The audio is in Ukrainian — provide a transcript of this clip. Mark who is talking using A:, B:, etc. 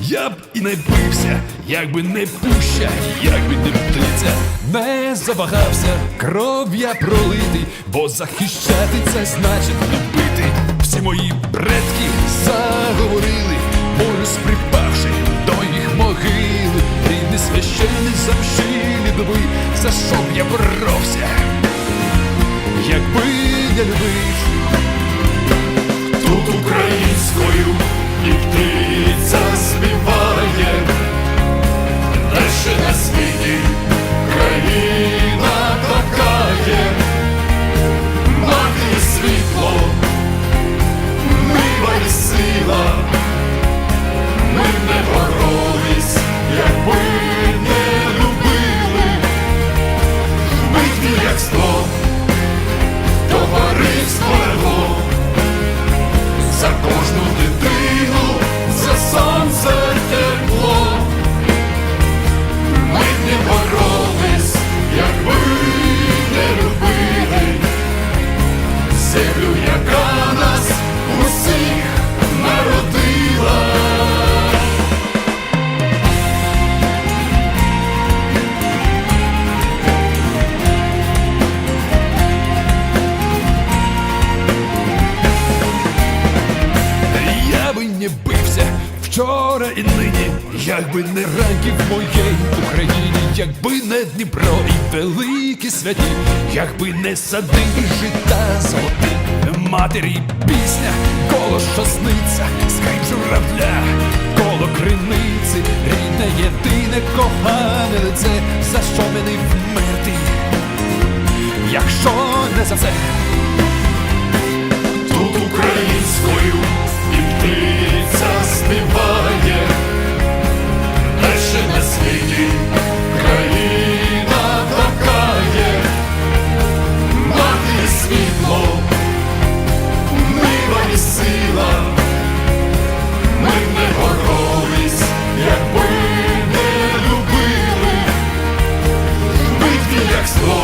A: Я б і не бився, якби не пуща, якби не птиця, не завагався, кров я пролитий, бо захищати це значить любити. Всі мої предки заговорили, морис припавши до їх могили, рідний священний замшилі доби, за що б я боровся, якби не любив. Тут українською і яка нас усіх народила. Я би не бився вчора і нині, якби не ранки моєї Україні, якби не Дніпро і великі святі, якби не сади і жита золоті, матері пісня, коло що сниться, скрип журавля, коло криниці, рідне, єдине кохане лице, за що мене вмерти, якщо не за це. Тут українською Explore.